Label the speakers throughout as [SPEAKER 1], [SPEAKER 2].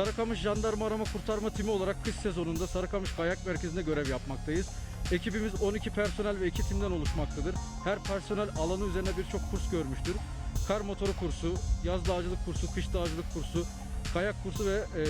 [SPEAKER 1] Sarıkamış Jandarma Arama Kurtarma Timi olarak kış sezonunda Sarıkamış Kayak Merkezi'nde görev yapmaktayız. Ekibimiz 12 personel ve 2 timden oluşmaktadır. Her personel alanı üzerine birçok kurs görmüştür. Kar motoru kursu, yaz dağcılık kursu, kış dağcılık kursu, kayak kursu ve e,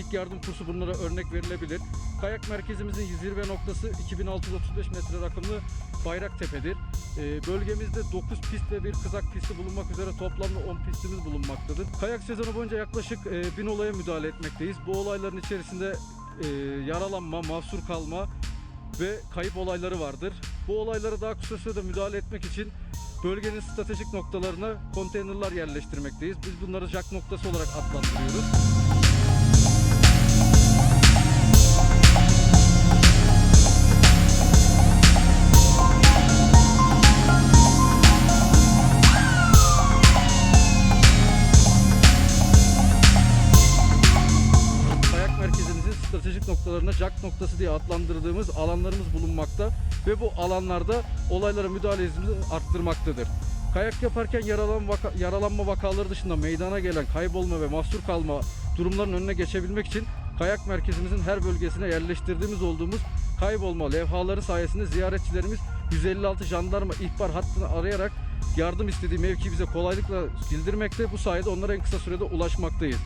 [SPEAKER 1] ilk yardım kursu bunlara örnek verilebilir. Kayak merkezimizin zirve noktası 2635 metre rakımlı Bayraktepe'dir. E, bölgemizde 9 pist ve bir kızak pisti bulunmak üzere toplamda 10 pistimiz bulunmaktadır. Kayak sezonu boyunca yaklaşık e, 1000 olaya müdahale etmekteyiz. Bu olayların içerisinde e, yaralanma, mahsur kalma ve kayıp olayları vardır. Bu olaylara daha kısa sürede müdahale etmek için bölgenin stratejik noktalarına konteynerlar yerleştirmekteyiz. Biz bunları jack noktası olarak adlandırıyoruz. Stratejik noktalarına jack noktası diye adlandırdığımız alanlarımız bulunmakta ve bu alanlarda olaylara müdahale hızımızı arttırmaktadır. Kayak yaparken yaralan vaka- yaralanma vakaları dışında meydana gelen kaybolma ve mahsur kalma durumların önüne geçebilmek için kayak merkezimizin her bölgesine yerleştirdiğimiz olduğumuz kaybolma levhaları sayesinde ziyaretçilerimiz 156 jandarma ihbar hattını arayarak yardım istediği mevki bize kolaylıkla bildirmekte. Bu sayede onlara en kısa sürede ulaşmaktayız.